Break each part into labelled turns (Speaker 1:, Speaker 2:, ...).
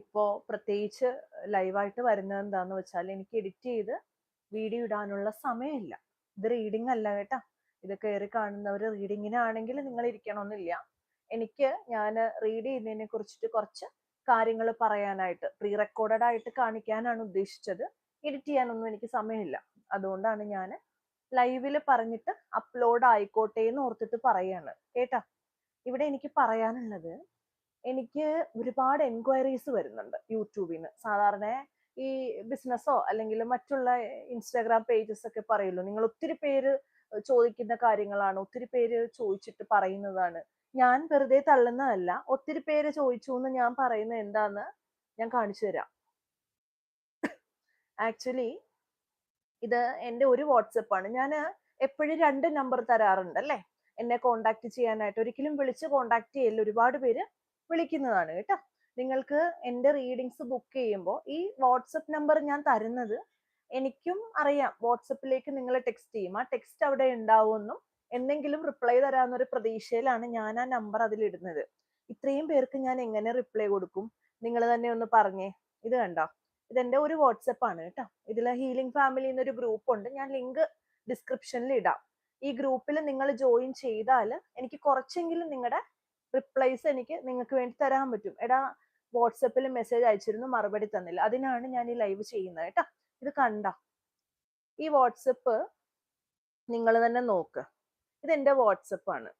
Speaker 1: ഇപ്പോൾ പ്രത്യേകിച്ച് ലൈവായിട്ട് വരുന്നത് എന്താന്ന് വെച്ചാൽ എനിക്ക് എഡിറ്റ് ചെയ്ത് വീഡിയോ ഇടാനുള്ള സമയമില്ല. ഇത് റീഡിംഗ് അല്ല കേട്ടോ. ഇത് കയറി കാണുന്നവർ റീഡിങ്ങിനാണെങ്കിൽ നിങ്ങൾ ഇരിക്കണമെന്നില്ല എനിക്ക് ഞാൻ റീഡ് ചെയ്യുന്നതിനെ കുറിച്ചിട്ട് കുറച്ച് കാര്യങ്ങൾ പറയാനായിട്ട് പ്രീ റെക്കോർഡഡ് ആയിട്ട് കാണിക്കാനാണ് ഉദ്ദേശിച്ചത്. എഡിറ്റ് ചെയ്യാനൊന്നും എനിക്ക് സമയമില്ല. അതുകൊണ്ടാണ് ഞാൻ ലൈവിൽ പറഞ്ഞിട്ട് അപ്ലോഡ് ആയിക്കോട്ടെ എന്ന് ഓർത്തിട്ട് പറയാണ്. കേട്ടാ? ഇവിടെ എനിക്ക് പറയാനുള്ളത് എനിക്ക് ഒരുപാട് എൻക്വയറീസ് വരുന്നുണ്ട് യൂട്യൂബിന് സാധാരണ ഈ ബിസിനസ്സോ അല്ലെങ്കിൽ മറ്റുള്ള ഇൻസ്റ്റാഗ്രാം പേജസ് ഒക്കെ പറയുമല്ലോ നിങ്ങൾ ഒത്തിരി പേര് ചോദിക്കുന്ന കാര്യങ്ങളാണ് ഒത്തിരി പേര് ചോദിച്ചിട്ട് പറയുന്നതാണ്. ഞാൻ വെറുതെ തള്ളുന്നതല്ല ഒത്തിരി പേര് ചോദിച്ചു എന്ന് ഞാൻ പറയുന്ന എന്താന്ന് ഞാൻ കാണിച്ചു തരാം. ആക്ച്വലി ഇത് എന്റെ ഒരു വാട്സപ്പ് ആണ്. ഞാൻ എപ്പോഴും രണ്ട് നമ്പർ തരാറുണ്ട് അല്ലേ? എന്നെ കോണ്ടാക്ട് ചെയ്യാനായിട്ട്. ഒരിക്കലും വിളിച്ച് കോണ്ടാക്ട് ചെയ്യല്ല ഒരുപാട് പേര് വിളിക്കുന്നതാണ് കേട്ടോ. നിങ്ങൾക്ക് എന്റെ റീഡിങ്സ് ബുക്ക് ചെയ്യുമ്പോൾ ഈ വാട്സപ്പ് നമ്പർ ഞാൻ തരുന്നത് എനിക്കും അറിയാം. വാട്സപ്പിലേക്ക് നിങ്ങൾ ടെക്സ്റ്റ് ചെയ്യും. ആ ടെക്സ്റ്റ് അവിടെ ഉണ്ടാവുമെന്നും എന്തെങ്കിലും റിപ്ലൈ തരാമെന്നൊരു പ്രതീക്ഷയിലാണ് ഞാൻ ആ നമ്പർ അതിലിടുന്നത് ഇത്രയും പേർക്ക് ഞാൻ എങ്ങനെ റിപ്ലൈ കൊടുക്കും? നിങ്ങൾ തന്നെ ഒന്ന് പറഞ്ഞേ. ഇത് കണ്ടോ? ഇതെന്റെ ഒരു വാട്സപ്പ് ആണ് കേട്ടോ. ഇതിൽ ഹീലിംഗ് ഫാമിലി എന്നൊരു ഗ്രൂപ്പ് ഉണ്ട്. ഞാൻ ലിങ്ക് ഡിസ്ക്രിപ്ഷനിൽ ഇടാം. ഈ ഗ്രൂപ്പിൽ നിങ്ങൾ ജോയിൻ ചെയ്താൽ എനിക്ക് കുറച്ചെങ്കിലും നിങ്ങളുടെ റിപ്ലൈസ് എനിക്ക് നിങ്ങൾക്ക് വേണ്ടി തരാൻ പറ്റും. എടാ വാട്സപ്പിൽ മെസ്സേജ് അയച്ചിരുന്നു മറുപടി തന്നില്ല. അതിനാണ് ഞാൻ ഈ ലൈവ് ചെയ്യുന്നത് കേട്ടോ. ഇത് കണ്ട. ഈ വാട്സപ്പ് നിങ്ങൾ തന്നെ നോക്ക്. ഇത് എന്റെ വാട്സപ്പ് ആണ്.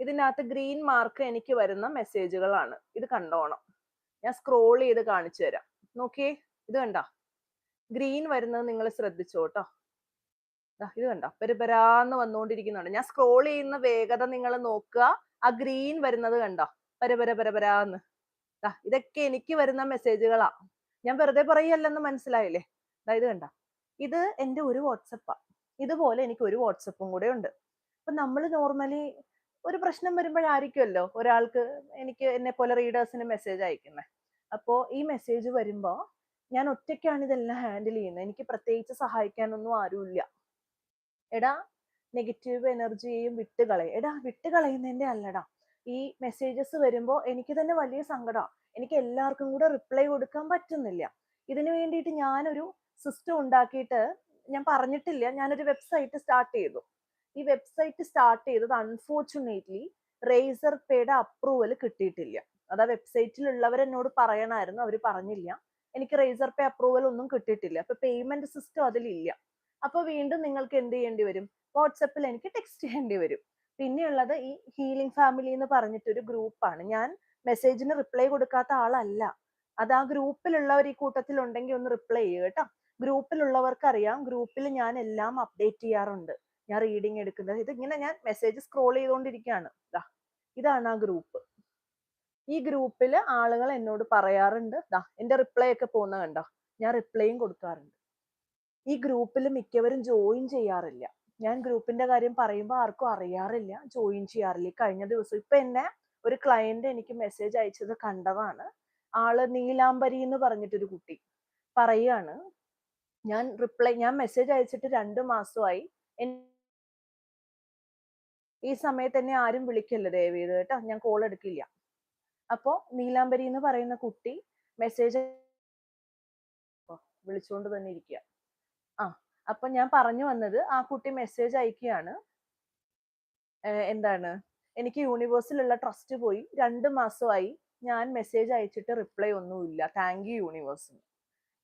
Speaker 1: ഇതിനകത്ത് ഗ്രീൻ മാർക്ക് എനിക്ക് വരുന്ന മെസ്സേജുകളാണ് ഇത് കണ്ടോണം. ഞാൻ സ്ക്രോൾ ചെയ്ത് കാണിച്ചു തരാം. നോക്കിയേ ഇത് കണ്ട? ഗ്രീൻ വരുന്നത് നിങ്ങൾ ശ്രദ്ധിച്ചോട്ടോ ഇത് കണ്ട? പെരുപരാന്ന് വന്നുകൊണ്ടിരിക്കുന്നുണ്ട്. ഞാൻ സ്ക്രോൾ ചെയ്യുന്ന വേഗത നിങ്ങൾ നോക്കുക. ആ ഗ്രീൻ വരുന്നത് കണ്ടോ? പരപര പരപരാന്ന് ഇതൊക്കെ എനിക്ക് വരുന്ന മെസ്സേജുകളാ ഞാൻ വെറുതെ പറയല്ലെന്ന് മനസ്സിലായില്ലേ? ഇത് കണ്ട? ഇത് എന്റെ ഒരു വാട്സപ്പാ ഇതുപോലെ എനിക്ക് ഒരു വാട്സപ്പും കൂടെ ഉണ്ട്. അപ്പൊ നമ്മൾ നോർമലി ഒരു പ്രശ്നം വരുമ്പോഴായിരിക്കുമല്ലോ ഒരാൾക്ക് എനിക്ക് എന്നെ പോലെ റീഡേഴ്സിന് മെസ്സേജ് അയക്കുന്നത് അപ്പോൾ ഈ മെസ്സേജ് വരുമ്പോൾ ഞാൻ ഒറ്റയ്ക്കാണ് ഇതെല്ലാം ഹാൻഡിൽ ചെയ്യുന്നത് എനിക്ക് പ്രത്യേകിച്ച് സഹായിക്കാനൊന്നും ആരുമില്ല. എടാ നെഗറ്റീവ് എനർജിയെയും വിട്ടുകളയും. എടാ വിട്ടുകളയുന്നതിന്റെ അല്ലടാ. ഈ മെസ്സേജസ് വരുമ്പോൾ എനിക്ക് തന്നെ വലിയ സങ്കടമാണ് എനിക്ക് എല്ലാവർക്കും കൂടെ റിപ്ലൈ കൊടുക്കാൻ പറ്റുന്നില്ല. ഇതിനു വേണ്ടിയിട്ട് ഞാനൊരു സിസ്റ്റം ഉണ്ടാക്കിയിട്ട് ഞാൻ പറഞ്ഞിട്ടില്ല. ഞാനൊരു വെബ്സൈറ്റ് സ്റ്റാർട്ട് ചെയ്തു. ഈ വെബ്സൈറ്റ് സ്റ്റാർട്ട് ചെയ്തത് അൺഫോർച്ചുനേറ്റ്ലി റേസർ പേയുടെ അപ്രൂവൽ കിട്ടിയിട്ടില്ല. അത് ആ വെബ്സൈറ്റിലുള്ളവർ എന്നോട് പറയണമായിരുന്നു. അവർ പറഞ്ഞില്ല. എനിക്ക് റേസർ പേ അപ്രൂവൽ ഒന്നും കിട്ടിയിട്ടില്ല. അപ്പൊ പേയ്മെന്റ് സിസ്റ്റം അതിലില്ല. അപ്പൊ വീണ്ടും നിങ്ങൾക്ക് എന്ത് ചെയ്യേണ്ടി വരും? വാട്സപ്പിൽ എനിക്ക് ടെക്സ്റ്റ് ചെയ്യേണ്ടി വരും. പിന്നെയുള്ളത് ഈ ഹീലിംഗ് ഫാമിലി എന്ന് പറഞ്ഞിട്ടൊരു ഗ്രൂപ്പാണ് ഞാൻ മെസ്സേജിന് റിപ്ലൈ കൊടുക്കാത്ത ആളല്ല. അത് ആ ഗ്രൂപ്പിലുള്ളവർ ഈ കൂട്ടത്തിൽ ഉണ്ടെങ്കിൽ ഒന്ന് റിപ്ലൈ ചെയ്യുക കേട്ടോ. ഗ്രൂപ്പിലുള്ളവർക്ക് അറിയാം ഗ്രൂപ്പിൽ ഞാൻ എല്ലാം അപ്ഡേറ്റ് ചെയ്യാറുണ്ട്. ഞാൻ റീഡിങ് എടുക്കുന്നത്. ഇത് ഇങ്ങനെ ഞാൻ മെസ്സേജ് സ്ക്രോൾ ചെയ്തുകൊണ്ടിരിക്കുകയാണ്. ദാ ഇതാണ് ആ ഗ്രൂപ്പ് ഈ ഗ്രൂപ്പിൽ ആളുകൾ എന്നോട് പറയാറുണ്ട് ദാ എന്റെ റിപ്ലൈ ഒക്കെ പോകുന്ന കണ്ടോ? ഞാൻ റിപ്ലൈയും കൊടുക്കാറുണ്ട്. ഈ ഗ്രൂപ്പിൽ മിക്കവരും ജോയിൻ ചെയ്യാറില്ല. ഞാൻ ഗ്രൂപ്പിന്റെ കാര്യം പറയുമ്പോൾ ആർക്കും അറിയാറില്ല. ജോയിൻ ചെയ്യാറില്ല. കഴിഞ്ഞ ദിവസം ഇപ്പൊ എന്നെ ഒരു ക്ലയന്റ് എനിക്ക് മെസ്സേജ് അയച്ചത് കണ്ടതാണ്. ആൾ നീലാംബരി എന്ന് പറഞ്ഞിട്ടൊരു കുട്ടി പറയാണ് ഞാൻ റിപ്ലൈ ഞാൻ മെസ്സേജ് അയച്ചിട്ട് രണ്ട് മാസമായി. ഈ സമയത്ത് എന്നെ ആരും വിളിക്കല്ല ദയവ് ചെയ്ത് കേട്ടോ. ഞാൻ കോൾ എടുക്കില്ല. അപ്പോ നീലാംബരി എന്ന് പറയുന്ന കുട്ടി മെസ്സേജ് വിളിച്ചുകൊണ്ട് തന്നെ ഇരിക്കുക അപ്പൊ ഞാൻ പറഞ്ഞു വന്നത് ആ കുട്ടി മെസ്സേജ് അയക്കുകയാണ്. എന്താണ്? എനിക്ക് യൂണിവേഴ്സിലുള്ള ട്രസ്റ്റ് പോയി. രണ്ട് മാസമായി ഞാൻ മെസ്സേജ് അയച്ചിട്ട് റിപ്ലൈ ഒന്നുമില്ല. താങ്ക് യു യൂണിവേഴ്സിന്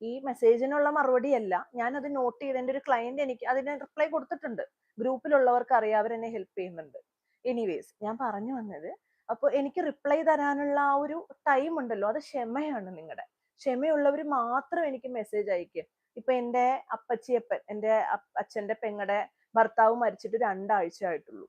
Speaker 1: ഈ മെസ്സേജിനുള്ള മറുപടി അല്ല ഞാൻ അത് നോട്ട് ചെയ്ത് എന്റെ ഒരു ക്ലയന്റ് എനിക്ക് അതിന് റിപ്ലൈ കൊടുത്തിട്ടുണ്ട്. ഗ്രൂപ്പിലുള്ളവർക്ക് അറിയാം അവരെന്നെ ഹെൽപ്പ് ചെയ്യുന്നുണ്ട്. എനിവേസ് ഞാൻ പറഞ്ഞു വന്നത് അപ്പോൾ എനിക്ക് റിപ്ലൈ തരാനുള്ള ആ ഒരു ടൈം ഉണ്ടല്ലോ. അത് ക്ഷമയാണ് നിങ്ങളുടെ ക്ഷമയുള്ളവർ മാത്രം എനിക്ക് മെസ്സേജ് അയക്കുക ഇപ്പൊ എന്റെ അപ്പച്ചിയപ്പൻ എന്റെ അച്ഛന്റെ പെങ്ങടെ ഭർത്താവ് മരിച്ചിട്ട് രണ്ടാഴ്ച ആയിട്ടുള്ളൂ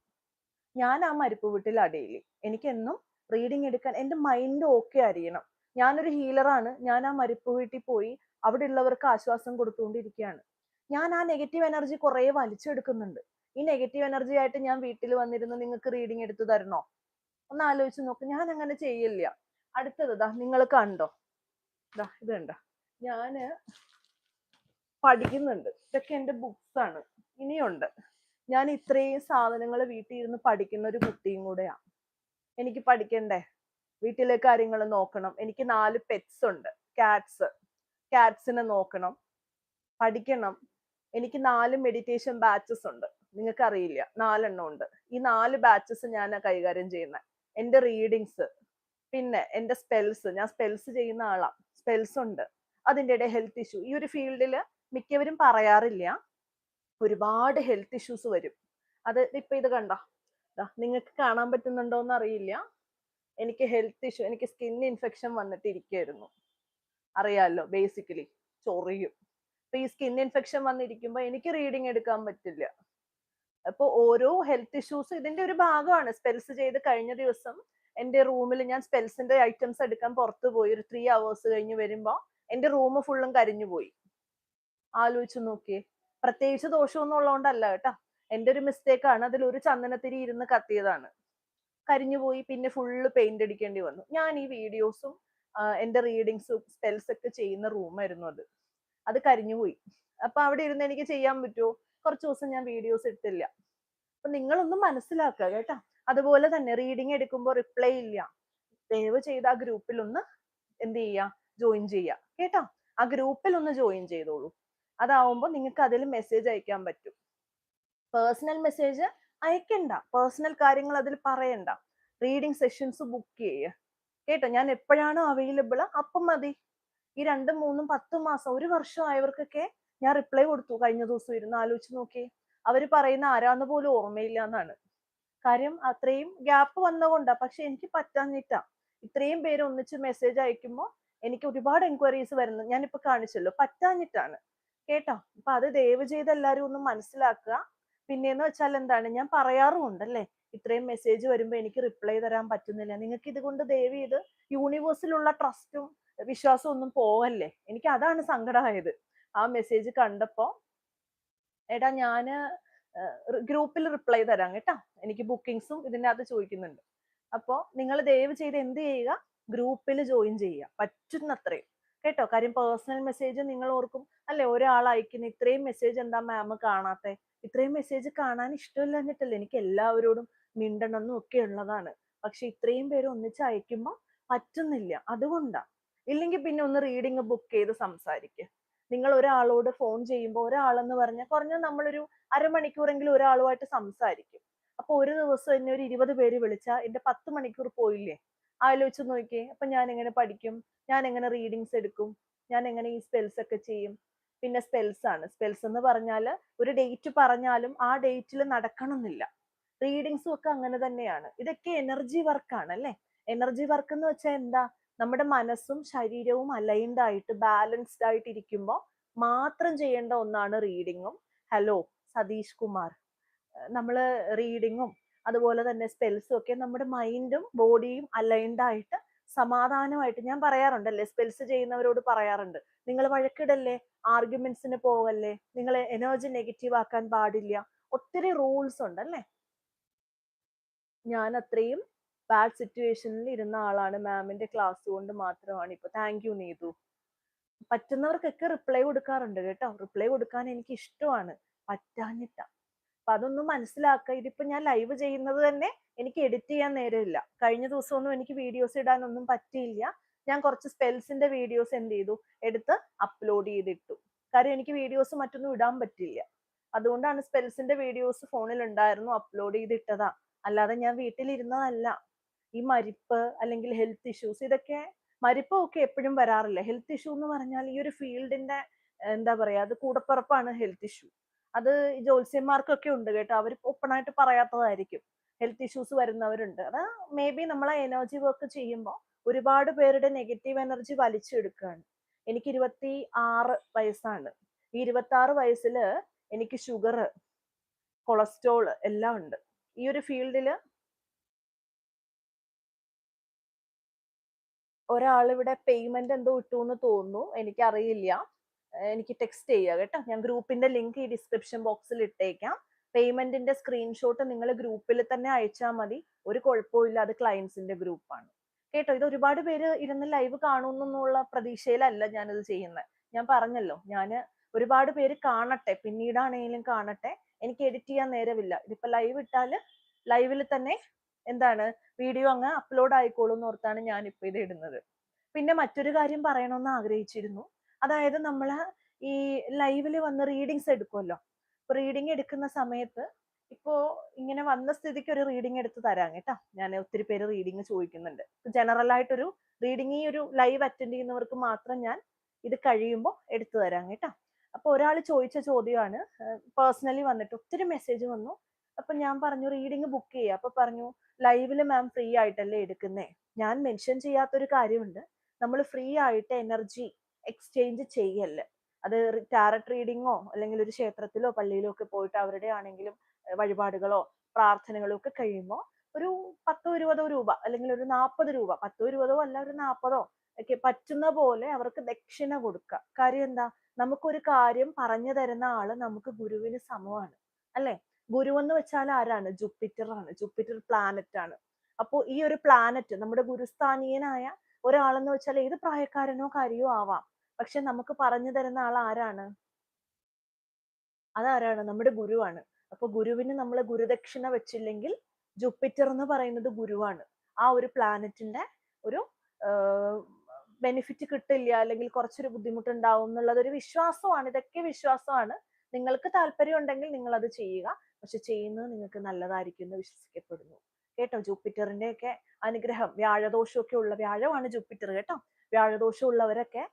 Speaker 1: ഞാൻ ആ മരിപ്പ് വീട്ടിൽ അടയിൽ. എനിക്കെന്നും റീഡിങ് എടുക്കാൻ എന്റെ മൈൻഡ് ഓക്കെ അറിയണം ഞാനൊരു ഹീലറാണ് ഞാൻ ആ മരിപ്പ് വീട്ടിൽ പോയി അവിടെ ഉള്ളവർക്ക് ആശ്വാസം കൊടുത്തുകൊണ്ടിരിക്കുകയാണ്. ഞാൻ ആ നെഗറ്റീവ് എനർജി കുറെ വലിച്ചെടുക്കുന്നുണ്ട്. ഈ നെഗറ്റീവ് എനർജി ആയിട്ട് ഞാൻ വീട്ടിൽ വന്നിരുന്ന് നിങ്ങൾക്ക് റീഡിങ് എടുത്തു തരണോ? ഒന്ന് ആലോചിച്ച് നോക്ക്. ഞാൻ അങ്ങനെ ചെയ്യില്ല. അടുത്തത് ദാ നിങ്ങൾ കണ്ടോ? ദാ ഇത് കണ്ടോ? ഞാൻ പഠിക്കുന്നുണ്ട്. ഇതൊക്കെ എന്റെ ബുക്സ് ആണ്. ഇനിയുണ്ട്. ഞാൻ ഇത്രയും സാധനങ്ങൾ വീട്ടിൽ ഇരുന്ന് പഠിക്കുന്ന ഒരു കുട്ടിയും കൂടെയാണ് എനിക്ക് പഠിക്കണ്ടേ? വീട്ടിലെ കാര്യങ്ങൾ നോക്കണം. എനിക്ക് നാല് പെറ്റ്സ് ഉണ്ട്. കാറ്റ്സ് കാറ്റ്സിനെ നോക്കണം. പഠിക്കണം. എനിക്ക് നാല് മെഡിറ്റേഷൻ ബാച്ചസ് ഉണ്ട്. നിങ്ങൾക്ക് അറിയില്ല നാലെണ്ണം ഉണ്ട്. ഈ നാല് ബാച്ചസ് ഞാൻ കൈകാര്യം ചെയ്യുന്നത് എന്റെ റീഡിങ്സ് പിന്നെ എന്റെ സ്പെൽസ് ഞാൻ സ്പെൽസ് ചെയ്യുന്ന ആളാ. സ്പെൽസ് ഉണ്ട്. അതിന്റെ ഇടയിൽ ഹെൽത്ത് ഇഷ്യൂ ഈ ഒരു ഫീൽഡിൽ മിക്കവരും പറയാറില്ല. ഒരുപാട് ഹെൽത്ത് ഇഷ്യൂസ് വരും. അത് ഇപ്പൊ ഇത് കണ്ട? നിങ്ങൾക്ക് കാണാൻ പറ്റുന്നുണ്ടോ എന്ന് അറിയില്ല. എനിക്ക് ഹെൽത്ത് ഇഷ്യൂ എനിക്ക് സ്കിൻ ഇൻഫെക്ഷൻ വന്നിട്ട് അറിയാമല്ലോ ബേസിക്കലി ചൊറിയും. അപ്പൊ ഈ സ്കിൻ ഇൻഫെക്ഷൻ വന്നിരിക്കുമ്പോൾ എനിക്ക് റീഡിങ് എടുക്കാൻ പറ്റില്ല. അപ്പോൾ ഓരോ ഹെൽത്ത് ഇഷ്യൂസ് ഇതിന്റെ ഒരു ഭാഗമാണ്. സ്പെൽസ് ചെയ്ത് കഴിഞ്ഞ ദിവസം എന്റെ റൂമിൽ ഞാൻ സ്പെൽസിന്റെ ഐറ്റംസ് എടുക്കാൻ പുറത്തു പോയി. ഒരു ത്രീ അവേഴ്സ് കഴിഞ്ഞ് വരുമ്പോൾ എന്റെ റൂം ഫുള്ളും കരിഞ്ഞു പോയി. ആലോചിച്ച് നോക്കിയേ. പ്രത്യേകിച്ച് ദോഷമൊന്നും ഉള്ളതുകൊണ്ടല്ല കേട്ടോ. എന്റെ ഒരു മിസ്റ്റേക്ക് ആണ് അതിൽ ഒരു ചന്ദനത്തിരി ഇരുന്ന് കത്തിയതാണ്. കരിഞ്ഞുപോയി പിന്നെ ഫുള്ള് പെയിന്റ് അടിക്കേണ്ടി വന്നു. ഞാൻ ഈ വീഡിയോസും എന്റെ റീഡിങ്സും സ്പെൽസ് ഒക്കെ ചെയ്യുന്ന റൂമായിരുന്നു അത്. അത് കരിഞ്ഞുപോയി അപ്പൊ അവിടെ ഇരുന്ന് എനിക്ക് ചെയ്യാൻ പറ്റുമോ കുറച്ച് ദിവസം ഞാൻ വീഡിയോസ് ഇട്ടില്ല അപ്പൊ നിങ്ങളൊന്നും മനസ്സിലാക്കുക കേട്ടോ. അതുപോലെ തന്നെ റീഡിങ് എടുക്കുമ്പോൾ റിപ്ലൈ ഇല്ല. ദയവ് ചെയ്ത് ആ ഗ്രൂപ്പിൽ ഒന്ന് എന്ത് ചെയ്യുക? ജോയിൻ ചെയ്യുക. കേട്ടോ? ആ ഗ്രൂപ്പിൽ ഒന്ന് ജോയിൻ ചെയ്തോളൂ. അതാവുമ്പോൾ നിങ്ങൾക്ക് അതിൽ മെസ്സേജ് അയക്കാൻ പറ്റും. Personal message അയക്കണ്ട. പേഴ്സണൽ കാര്യങ്ങൾ അതിൽ പറയണ്ട. റീഡിങ് സെഷൻസ് ബുക്ക് ചെയ്യുക കേട്ടോ? ഞാൻ എപ്പോഴാണോ അവൈലബിൾ അപ്പം മതി. ഈ രണ്ടും മൂന്നും പത്തും മാസം ഒരു വർഷം ആയവർക്കൊക്കെ ഞാൻ റിപ്ലൈ കൊടുത്തു കഴിഞ്ഞ ദിവസം ഇരുന്ന് ആലോചിച്ച് നോക്കി അവർ പറയുന്ന ആരാന്ന് പോലും ഓർമ്മയില്ല എന്നാണ് കാര്യം അത്രയും ഗ്യാപ്പ് വന്നതുകൊണ്ടാ. പക്ഷെ എനിക്ക് പറ്റാഞ്ഞിട്ടാ. ഇത്രയും പേര് ഒന്നിച്ച് മെസ്സേജ് അയക്കുമ്പോൾ എനിക്ക് ഒരുപാട് എൻക്വയറീസ് വരുന്നു. ഞാനിപ്പോൾ കാണിച്ചല്ലോ. പറ്റാഞ്ഞിട്ടാണ്. കേട്ടോ? അപ്പൊ അത് ദയവ് ചെയ്ത് എല്ലാവരും ഒന്ന് മനസ്സിലാക്കുക. പിന്നെന്ന് വെച്ചാൽ എന്താണ്? ഞാൻ പറയാറുമുണ്ട് അല്ലേ? ഇത്രയും മെസ്സേജ് വരുമ്പോൾ എനിക്ക് റിപ്ലൈ തരാൻ പറ്റുന്നില്ല. നിങ്ങൾക്ക് ഇതുകൊണ്ട് ദയവ് ചെയ്ത് യൂണിവേഴ്സിലുള്ള ട്രസ്റ്റും വിശ്വാസവും ഒന്നും പോവല്ലേ? എനിക്ക് അതാണ് സങ്കടമായത് ആ മെസ്സേജ് കണ്ടപ്പോ എടാ ഞാൻ ഗ്രൂപ്പിൽ റിപ്ലൈ തരാം കേട്ടോ. എനിക്ക് ബുക്കിങ്സും ഇതിന്റെ അകത്ത് ചോദിക്കുന്നുണ്ട്. അപ്പോൾ നിങ്ങൾ ദയവ് ചെയ്ത് എന്ത് ചെയ്യുക? ഗ്രൂപ്പിൽ ജോയിൻ ചെയ്യുക. പറ്റുന്നത്രയും. കേട്ടോ? കാര്യം പേഴ്സണൽ മെസ്സേജ് നിങ്ങൾ ഓർക്കും. അല്ലെ? ഒരാൾ അയക്കുന്ന ഇത്രയും മെസ്സേജ് എന്താ മാം കാണാത്തെ? ഇത്രയും മെസ്സേജ് കാണാൻ ഇഷ്ടമില്ലാഞ്ഞിട്ടല്ല എനിക്ക് എല്ലാവരോടും മിണ്ടണമെന്നും ഒക്കെ ഉള്ളതാണ്. പക്ഷെ ഇത്രയും പേര് ഒന്നിച്ച് അയക്കുമ്പോൾ പറ്റുന്നില്ല. അതുകൊണ്ടാ. ഇല്ലെങ്കിൽ പിന്നെ ഒന്ന് റീഡിങ് ബുക്ക് ചെയ്ത് സംസാരിക്കുക നിങ്ങൾ ഒരാളോട് ഫോൺ ചെയ്യുമ്പോൾ ഒരാളെന്ന് പറഞ്ഞാൽ കുറഞ്ഞ നമ്മളൊരു അരമണിക്കൂറെങ്കിലും ഒരാളുമായിട്ട് സംസാരിക്കും. അപ്പൊ ഒരു ദിവസം എന്നെ ഒരു ഇരുപത് പേര് വിളിച്ചാൽ എന്റെ പത്ത് മണിക്കൂർ പോയില്ലേ? ആലോചിച്ച് നോക്കിയേ. അപ്പൊ ഞാൻ എങ്ങനെ പഠിക്കും? ഞാൻ എങ്ങനെ റീഡിങ്സ് എടുക്കും? ഞാൻ എങ്ങനെ ഈ സ്പെൽസ് ഒക്കെ ചെയ്യും? പിന്നെ സ്പെൽസ് ആണ്. സ്പെൽസ് എന്ന് പറഞ്ഞാൽ ഒരു ഡേറ്റ് പറഞ്ഞാലും ആ ഡേറ്റിൽ നടക്കണമെന്നില്ല. റീഡിങ്സും ഒക്കെ അങ്ങനെ തന്നെയാണ്. ഇതൊക്കെ എനർജി വർക്കാണ് അല്ലേ? എനർജി വർക്ക് എന്ന് വെച്ചാൽ എന്താ? നമ്മുടെ മനസ്സും ശരീരവും അലൈൻഡ് ആയിട്ട് ബാലൻസ്ഡ് ആയിട്ട് ഇരിക്കുമ്പോൾ മാത്രം ചെയ്യേണ്ട ഒന്നാണ് റീഡിങ്ങും ഹലോ സതീഷ് കുമാർ. നമ്മൾ റീഡിങ്ങും അതുപോലെ തന്നെ സ്പെൽസും ഒക്കെ നമ്മുടെ മൈൻഡും ബോഡിയും അലൈൻഡ് ആയിട്ട് സമാധാനമായിട്ട് ഞാൻ പറയാറുണ്ടല്ലേ സ്പെൽസ് ചെയ്യുന്നവരോട് പറയാറുണ്ട്. നിങ്ങൾ വഴക്കിടല്ലേ? ആർഗ്യുമെന്റ്സിന് പോവല്ലേ നിങ്ങൾ എനർജി നെഗറ്റീവ് ആക്കാൻ പാടില്ല. ഒത്തിരി റൂൾസ് ഉണ്ട് അല്ലേ? ഞാൻ അത്രയും ബാഡ് സിറ്റുവേഷനിൽ ഇരുന്ന ആളാണ് മാമിന്റെ ക്ലാസ് കൊണ്ട് മാത്രമാണ്. ഇപ്പൊ താങ്ക് യു നീതു. പറ്റുന്നവർക്കൊക്കെ റിപ്ലൈ കൊടുക്കാറുണ്ട് കേട്ടോ. റിപ്ലൈ കൊടുക്കാൻ എനിക്ക് ഇഷ്ടമാണ്. പറ്റാഞ്ഞിട്ടാ. അപ്പൊ അതൊന്നും മനസ്സിലാക്കുക ഇതിപ്പോ ഞാൻ ലൈവ് ചെയ്യുന്നത് തന്നെ എനിക്ക് എഡിറ്റ് ചെയ്യാൻ നേരമില്ല. കഴിഞ്ഞ ദിവസമൊന്നും എനിക്ക് വീഡിയോസ് ഇടാനൊന്നും പറ്റിയില്ല. ഞാൻ കുറച്ച് സ്പെൽസിന്റെ വീഡിയോസ് എന്ത് ചെയ്തു? എടുത്ത് അപ്ലോഡ് ചെയ്തിട്ടു. കാര്യം എനിക്ക് വീഡിയോസ് മറ്റൊന്നും ഇടാൻ പറ്റില്ല അതുകൊണ്ടാണ് സ്പെൽസിന്റെ വീഡിയോസ് ഫോണിൽ ഉണ്ടായിരുന്നു അപ്ലോഡ് ചെയ്തിട്ടതാ. അല്ലാതെ ഞാൻ വീട്ടിലിരുന്നതല്ല. ഈ മരിപ്പ് അല്ലെങ്കിൽ ഹെൽത്ത് ഇഷ്യൂസ് ഇതൊക്കെ മരിപ്പ് ഒക്കെ എപ്പോഴും വരാറില്ല. ഹെൽത്ത് ഇഷ്യൂ എന്ന് പറഞ്ഞാൽ ഈ ഒരു ഫീൽഡിന്റെ എന്താ പറയാ അത് കൂടപ്പുറപ്പാണ് ഹെൽത്ത് ഇഷ്യൂ അത് ജ്യോത്സ്യന്മാർക്കൊക്കെ ഉണ്ട് കേട്ടോ. അവർ ഓപ്പൺ ആയിട്ട് പറയാത്തതായിരിക്കും. ഹെൽത്ത് ഇഷ്യൂസ് വരുന്നവരുണ്ട്. അത് മേ ബി നമ്മളെ എനർജി വർക്ക് ചെയ്യുമ്പോൾ ഒരുപാട് പേരുടെ നെഗറ്റീവ് എനർജി വലിച്ചെടുക്കുകയാണ് എനിക്ക് ഇരുപത്തി ആറ് വയസ്സാണ്. ഈ ഇരുപത്തി ആറ് വയസ്സിൽ എനിക്ക് ഷുഗർ കൊളസ്ട്രോൾ എല്ലാം ഉണ്ട്. ഈ ഒരു ഫീൽഡിൽ ഒരാളിവിടെ പേയ്മെന്റ് എന്തോ ഇട്ടു എന്ന് തോന്നുന്നു. എനിക്കറിയില്ല. എനിക്ക് ടെക്സ്റ്റ് ചെയ്യുക കേട്ടോ. ഞാൻ ഗ്രൂപ്പിന്റെ ലിങ്ക് ഈ ഡിസ്ക്രിപ്ഷൻ ബോക്സിൽ ഇട്ടേക്കാം. പേയ്മെന്റിന്റെ സ്ക്രീൻഷോട്ട് നിങ്ങൾ ഗ്രൂപ്പിൽ തന്നെ അയച്ചാൽ മതി. ഒരു കുഴപ്പമില്ല അത് ക്ലയൻസിന്റെ ഗ്രൂപ്പാണ് കേട്ടോ ഇത് ഒരുപാട് പേര് ഇരുന്ന് ലൈവ് കാണുമെന്നുള്ള പ്രതീക്ഷയിലല്ല ഞാനിത് ചെയ്യുന്നത്. ഞാൻ പറഞ്ഞല്ലോ ഞാൻ ഒരുപാട് പേര് കാണട്ടെ പിന്നീടാണെങ്കിലും കാണട്ടെ. എനിക്ക് എഡിറ്റ് ചെയ്യാൻ നേരമില്ല. ഇതിപ്പോ ലൈവ് ഇട്ടാൽ ലൈവിൽ തന്നെ എന്താണ് വീഡിയോ അങ്ങ് അപ്ലോഡ് ആയിക്കോളും എന്ന് ഓർത്താണ് ഞാൻ ഇപ്പൊ ഇത് ഇടുന്നത്. പിന്നെ മറ്റൊരു കാര്യം പറയണമെന്ന് ആഗ്രഹിച്ചിരുന്നു. അതായത് നമ്മൾ ഈ ലൈവിൽ വന്ന് റീഡിങ്സ് എടുക്കുമല്ലോ റീഡിങ് എടുക്കുന്ന സമയത്ത് ഇപ്പോ ഇങ്ങനെ വന്ന സ്ഥിതിക്ക് ഒരു റീഡിങ് എടുത്ത് തരാം കേട്ടോ. ഞാൻ ഒത്തിരി പേര് റീഡിങ് ചോദിക്കുന്നുണ്ട്. ജനറൽ ആയിട്ടൊരു റീഡിങ് ഈ ഒരു ലൈവ് അറ്റൻഡ് ചെയ്യുന്നവർക്ക് മാത്രം ഞാൻ ഇത് കഴിയുമ്പോൾ എടുത്തു തരാം കേട്ടോ. അപ്പൊ ഒരാൾ ചോദിച്ച ചോദ്യമാണ് പേഴ്സണലി വന്നിട്ട് ഒത്തിരി മെസ്സേജ് വന്നു. അപ്പൊ ഞാൻ പറഞ്ഞു റീഡിങ് ബുക്ക് ചെയ്യുക അപ്പൊ പറഞ്ഞു ലൈവിൽ മാം ഫ്രീ ആയിട്ടല്ലേ എടുക്കുന്നേ? ഞാൻ മെൻഷൻ ചെയ്യാത്തൊരു കാര്യമുണ്ട്. നമ്മൾ ഫ്രീ ആയിട്ട് എനർജി എക്സ്ചേഞ്ച് ചെയ്യല്ല അത് ടാരറ്റ് റീഡിങ്ങോ അല്ലെങ്കിൽ ഒരു ക്ഷേത്രത്തിലോ പള്ളിയിലോ ഒക്കെ പോയിട്ട് അവരുടെ ആണെങ്കിലും വഴിപാടുകളോ പ്രാർത്ഥനകളോ ഒക്കെ കഴിയുമ്പോൾ ഒരു പത്തോ ഇരുപതോ രൂപ അല്ലെങ്കിൽ ഒരു നാൽപ്പത് രൂപ പത്തോ ഇരുപതോ അല്ല ഒരു നാൽപ്പതോ ഒക്കെ പറ്റുന്ന പോലെ അവർക്ക് ദക്ഷിണ കൊടുക്കുക കാര്യം എന്താ? നമുക്കൊരു കാര്യം പറഞ്ഞു തരുന്ന ആൾ നമുക്ക് ഗുരുവിന് സമമാണ്. അല്ലെ? ഗുരു എന്ന് വെച്ചാൽ ആരാണ്? ജൂപ്പിറ്റർ ആണ്. ജൂപ്പിറ്റർ പ്ലാനറ്റ് ആണ്. അപ്പോ ഈ ഒരു പ്ലാനറ്റ് നമ്മുടെ ഗുരുസ്ഥാനീയനായ ഒരാളെന്ന് വെച്ചാൽ ഏത് പ്രായക്കാരനോ കാര്യോ ആവാം. പക്ഷെ നമുക്ക് പറഞ്ഞു തരുന്ന ആൾ ആരാണ്? അതാരാണ്? നമ്മുടെ ഗുരുവാണ്. അപ്പൊ ഗുരുവിന് നമ്മൾ ഗുരുദക്ഷിണ വെച്ചില്ലെങ്കിൽ ജൂപ്പിറ്റർ എന്ന് പറയുന്നത് ഗുരുവാണ്. ആ ഒരു പ്ലാനറ്റിന്റെ ഒരു ബെനിഫിറ്റ് കിട്ടില്ല അല്ലെങ്കിൽ കുറച്ചൊരു ബുദ്ധിമുട്ടുണ്ടാവും എന്നുള്ളത് ഒരു വിശ്വാസമാണ്. ഇതൊക്കെ വിശ്വാസമാണ്. നിങ്ങൾക്ക് താല്പര്യം ഉണ്ടെങ്കിൽ നിങ്ങൾ അത് ചെയ്യുക. പക്ഷെ ചെയ്യുന്നത് നിങ്ങൾക്ക് നല്ലതായിരിക്കും എന്ന് വിശ്വസിക്കപ്പെടുന്നു. കേട്ടോ? ജൂപ്പിറ്ററിന്റെ ഒക്കെ അനുഗ്രഹം. വ്യാഴദോഷമൊക്കെ ഉള്ള വ്യാഴമാണ് ജൂപ്പിറ്റർ കേട്ടോ? വ്യാഴദോഷം ഉള്ളവരൊക്കെ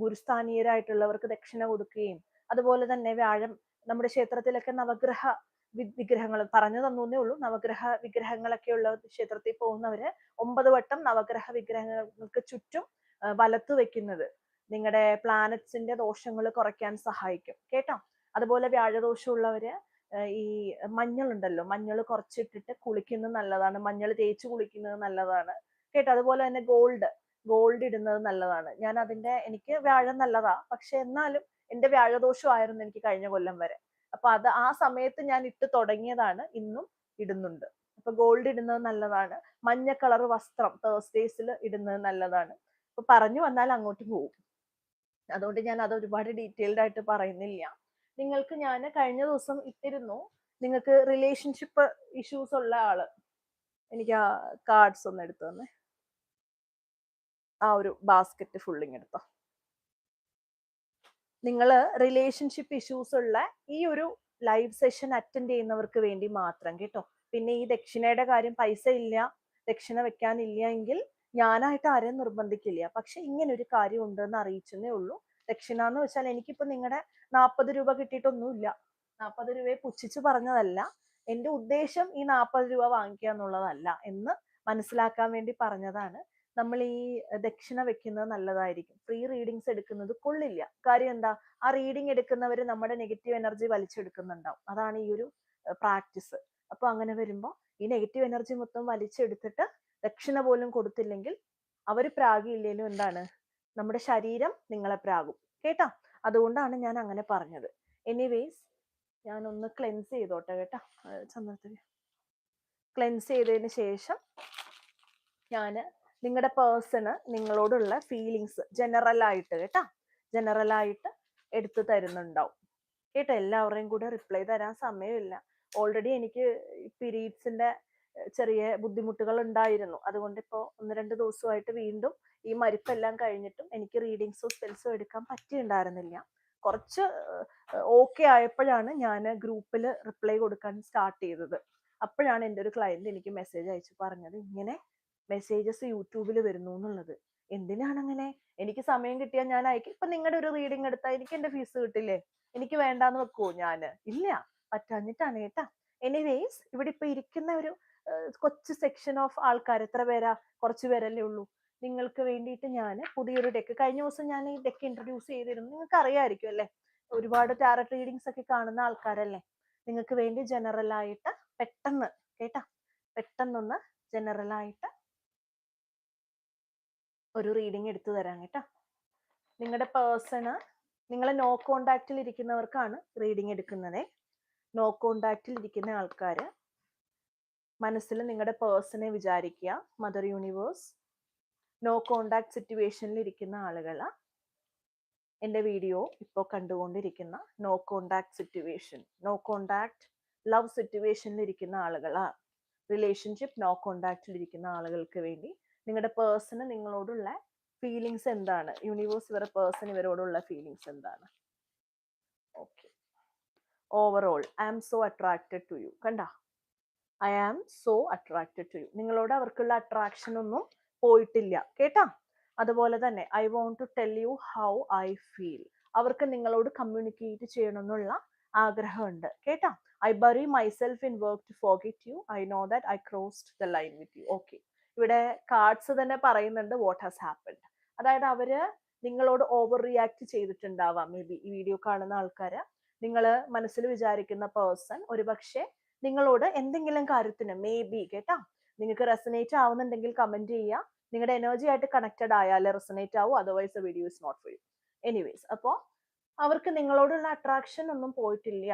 Speaker 1: ഗുരുസ്ഥാനീയരായിട്ടുള്ളവർക്ക് ദക്ഷിണ കൊടുക്കുകയും അതുപോലെ തന്നെ വ്യാഴം നമ്മുടെ ക്ഷേത്രത്തിലൊക്കെ നവഗ്രഹ വിഗ്രഹങ്ങൾ പറഞ്ഞു തന്നേ ഉള്ളൂ. നവഗ്രഹ വിഗ്രഹങ്ങളൊക്കെ ഉള്ള ക്ഷേത്രത്തിൽ പോകുന്നവര് ഒമ്പത് വട്ടം നവഗ്രഹ വിഗ്രഹങ്ങൾക്ക് ചുറ്റും വലത്തു വെക്കുന്നത് നിങ്ങളുടെ പ്ലാനറ്റ്സിന്റെ ദോഷങ്ങൾ കുറയ്ക്കാൻ സഹായിക്കും. കേട്ടോ? അതുപോലെ വ്യാഴദോഷമുള്ളവര് ഈ മഞ്ഞൾ ഉണ്ടല്ലോ മഞ്ഞൾ കുറച്ചിട്ടിട്ട് കുളിക്കുന്നത് നല്ലതാണ്. മഞ്ഞൾ തേച്ച് കുളിക്കുന്നത് നല്ലതാണ്. കേട്ടോ? അതുപോലെ തന്നെ ഗോൾഡ്. ഗോൾഡ് ഇടുന്നത് നല്ലതാണ്. ഞാൻ അതിന്റെ എനിക്ക് വ്യാഴം നല്ലതാ. പക്ഷെ എന്നാലും എന്റെ വ്യാഴദോഷമായിരുന്നു എനിക്ക് കഴിഞ്ഞ കൊല്ലം വരെ. അപ്പൊ അത് ആ സമയത്ത് ഞാൻ ഇട്ട് തുടങ്ങിയതാണ് ഇന്നും ഇടുന്നുണ്ട്. അപ്പൊ ഗോൾഡ് ഇടുന്നത് നല്ലതാണ്. മഞ്ഞ കളർ വസ്ത്രം തേഴ്സ്ഡേസിൽ ഇടുന്നത് നല്ലതാണ്. അപ്പൊ പറഞ്ഞു വന്നാൽ അങ്ങോട്ട് പോകും. അതുകൊണ്ട് ഞാൻ അത് ഒരുപാട് ഡീറ്റെയിൽഡ് ആയിട്ട് പറയുന്നില്ല. നിങ്ങൾക്ക് ഞാൻ കഴിഞ്ഞ ദിവസം ഇട്ടിരുന്നു. നിങ്ങൾക്ക് റിലേഷൻഷിപ്പ് ഇഷ്യൂസ് ഉള്ള ആൾ. എനിക്ക് ആ കാർഡ്സ് ഒന്ന് എടുത്തു തന്നെ. ആ ഒരു ബാസ്ക്കറ്റ് ഫുള്ളിങ് എടുത്തോ. നിങ്ങൾ റിലേഷൻഷിപ്പ് ഇഷ്യൂസ് ഉള്ള ഈ ഒരു ലൈവ് സെഷൻ അറ്റൻഡ് ചെയ്യുന്നവർക്ക് വേണ്ടി മാത്രം കേട്ടോ. പിന്നെ ഈ ദക്ഷിണയുടെ കാര്യം പൈസ ഇല്ല ദക്ഷിണ വെക്കാനില്ല എങ്കിൽ ഞാനായിട്ട് ആരെയും നിർബന്ധിക്കില്ല. പക്ഷെ ഇങ്ങനെ ഒരു കാര്യം ഉണ്ടെന്ന് അറിയിച്ചെന്നേ ഉള്ളൂ. ദക്ഷിണ എന്ന് വെച്ചാൽ എനിക്കിപ്പോ നിങ്ങളുടെ നാൽപ്പത് രൂപ കിട്ടിയിട്ടൊന്നുമില്ല. നാൽപ്പത് രൂപയെ പുച്ഛിച്ച് പറഞ്ഞതല്ല. എന്റെ ഉദ്ദേശം ഈ നാൽപ്പത് രൂപ വാങ്ങിക്കുക എന്നുള്ളതല്ല എന്ന് മനസ്സിലാക്കാൻ വേണ്ടി പറഞ്ഞതാണ്. നമ്മൾ ഈ ദക്ഷിണ വെക്കുന്നത് നല്ലതായിരിക്കും. ഫ്രീ റീഡിങ്സ് എടുക്കുന്നത് കൊള്ളില്ല. കാര്യം എന്താ? ആ റീഡിങ് എടുക്കുന്നവർ നമ്മുടെ നെഗറ്റീവ് എനർജി വലിച്ചെടുക്കുന്നുണ്ടാവും. അതാണ് ഈ ഒരു പ്രാക്ടീസ്. അപ്പൊ അങ്ങനെ വരുമ്പോൾ ഈ നെഗറ്റീവ് എനർജി മൊത്തം വലിച്ചെടുത്തിട്ട് ദക്ഷിണ പോലും കൊടുത്തില്ലെങ്കിൽ അവർ പ്രാഗില്ലേലും എന്താണ്? നമ്മുടെ ശരീരം നിങ്ങളെ പ്രാകും കേട്ടാ? അതുകൊണ്ടാണ് ഞാൻ അങ്ങനെ പറഞ്ഞത്. എനിവേസ് ഞാൻ ഒന്ന് ക്ലെൻസ് ചെയ്തോട്ടെ കേട്ടാ? ചന്ദ്രത്തിൽ ക്ലെൻസ് ചെയ്തതിന് ശേഷം ഞാൻ നിങ്ങളുടെ പേഴ്സണ് നിങ്ങളോടുള്ള ഫീലിങ്സ് ജനറൽ ആയിട്ട് കേട്ടാ. ജനറൽ ആയിട്ട് എടുത്തു തരുന്നുണ്ടാവും. കേട്ടോ എല്ലാവരുടെയും കൂടെ റിപ്ലൈ തരാൻ സമയമില്ല. ഓൾറെഡി എനിക്ക് പീരീഡ്സിന്റെ ചെറിയ ബുദ്ധിമുട്ടുകൾ ഉണ്ടായിരുന്നു അതുകൊണ്ട് ഇപ്പോൾ ഒന്ന് രണ്ട് ദിവസമായിട്ട് വീണ്ടും ഈ മരിപ്പെല്ലാം കഴിഞ്ഞിട്ടും എനിക്ക് റീഡിങ്സോ സ്പെൽസോ എടുക്കാൻ പറ്റിയിട്ടുണ്ടായിരുന്നില്ല കുറച്ച് ഓക്കെ ആയപ്പോഴാണ് ഞാൻ ഗ്രൂപ്പിൽ റിപ്ലൈ കൊടുക്കാൻ സ്റ്റാർട്ട് ചെയ്തത്. അപ്പോഴാണ് എന്റെ ഒരു ക്ലയന്റ് എനിക്ക് മെസ്സേജ് അയച്ചു പറഞ്ഞത് ഇങ്ങനെ മെസ്സേജസ് യൂട്യൂബിൽ വരുന്നു എന്നുള്ളത്. എന്തിനാണ് അങ്ങനെ എനിക്ക് സമയം കിട്ടിയാൽ ഞാൻ അയക്കും. ഇപ്പൊ നിങ്ങളുടെ ഒരു റീഡിംഗ് എടുത്താൽ എനിക്ക് എന്റെ ഫീസ് കിട്ടില്ലേ? എനിക്ക് വേണ്ടാന്ന് വെക്കുവോ ഞാൻ? ഇല്ല. പറ്റാഞ്ഞിട്ടാണ് കേട്ടാ. എനിവേസ് ഇവിടെ ഇപ്പൊ ഇരിക്കുന്ന ഒരു കൊച്ച് സെക്ഷൻ ഓഫ് ആൾക്കാർ എത്ര പേരാ? കുറച്ച് പേരല്ലേ ഉള്ളൂ. നിങ്ങൾക്ക് വേണ്ടിയിട്ട് ഞാൻ പുതിയൊരു ഡെക്ക് കഴിഞ്ഞ ദിവസം ഞാൻ ഈ ഡെക്ക് ഇൻട്രൊഡ്യൂസ് ചെയ്തിരുന്നു. നിങ്ങൾക്ക് അറിയാമായിരിക്കും അല്ലേ? ഒരുപാട് ടാരറ്റ് റീഡിങ്സ് ഒക്കെ കാണുന്ന ആൾക്കാരല്ലേ? നിങ്ങൾക്ക് വേണ്ടി ജനറൽ ആയിട്ട് പെട്ടെന്ന് കേട്ടാ? പെട്ടെന്നൊന്ന് ജനറൽ ആയിട്ട് ഒരു റീഡിംഗ് എടുത്തു തരാം കേട്ടോ. നിങ്ങളുടെ പേഴ്സണ് നിങ്ങളെ നോ കോണ്ടാക്റ്റിൽ ഇരിക്കുന്നവർക്കാണ് റീഡിംഗ് എടുക്കുന്നത്. നോ കോണ്ടാക്റ്റിൽ ഇരിക്കുന്ന ആൾക്കാർ മനസ്സിൽ നിങ്ങളുടെ പേഴ്സണെ വിചാരിക്കുക മദർ യൂണിവേഴ്സ് നോ കോണ്ടാക്ട് സിറ്റുവേഷനിൽ ഇരിക്കുന്ന ആളുകൾ എന്റെ വീഡിയോ ഇപ്പോൾ കണ്ടുകൊണ്ടിരിക്കുന്ന no contact situation no contact love സിറ്റുവേഷനിൽ ഇരിക്കുന്ന ആളുകളാ. റിലേഷൻഷിപ്പ് നോ കോണ്ടാക്റ്റിൽ ഇരിക്കുന്ന ആളുകൾക്ക് വേണ്ടി നിങ്ങളുടെ പേഴ്സണ് നിങ്ങളോടുള്ള ഫീലിങ്സ് എന്താണ്? യൂണിവേഴ്സ് ഇവരുടെ പേഴ്സൺ ഇവരോടുള്ള ഫീലിങ്സ് എന്താണ്? Okay overall I am so attracted to you കണ്ട? I am so attracted to you നിങ്ങളോട് അവർക്കുള്ള അട്രാക്ഷൻ ഒന്നും പോയിട്ടില്ല. കേട്ടാ? അതുപോലെ തന്നെ I want to tell you how I feel അവർക്ക് നിങ്ങളോട് കമ്മ്യൂണിക്കേറ്റ് ചെയ്യണമെന്നുള്ള ആഗ്രഹമുണ്ട്. കേട്ടാ? I bury myself in work to forget you I know that I crossed the line with you okay ഇവിടെ കാർഡ്സ് തന്നെ പറയുന്നുണ്ട് വാട്ട് ഹാസ് ഹാപ്പൻഡ് അതായത് അവർ നിങ്ങളോട് ഓവർ റിയാക്ട് ചെയ്തിട്ടുണ്ടാവാം. മേ ബി ഈ വീഡിയോ കാണുന്ന ആൾക്കാര്. നിങ്ങൾ മനസ്സിൽ വിചാരിക്കുന്ന പേഴ്സൺ ഒരുപക്ഷെ നിങ്ങളോട് എന്തെങ്കിലും കാര്യത്തിന് മേ ബി കേട്ടാ. നിങ്ങൾക്ക് റെസനേറ്റ് ആവുന്നുണ്ടെങ്കിൽ കമന്റ് ചെയ്യുക. നിങ്ങളുടെ എനർജി ആയിട്ട് കണക്റ്റഡ് ആയാലേ റെസനേറ്റ് ആവും. Otherwise video is not for you anyways അപ്പോൾ അവർക്ക് നിങ്ങളോടുള്ള അട്രാക്ഷൻ ഒന്നും പോയിട്ടില്ല.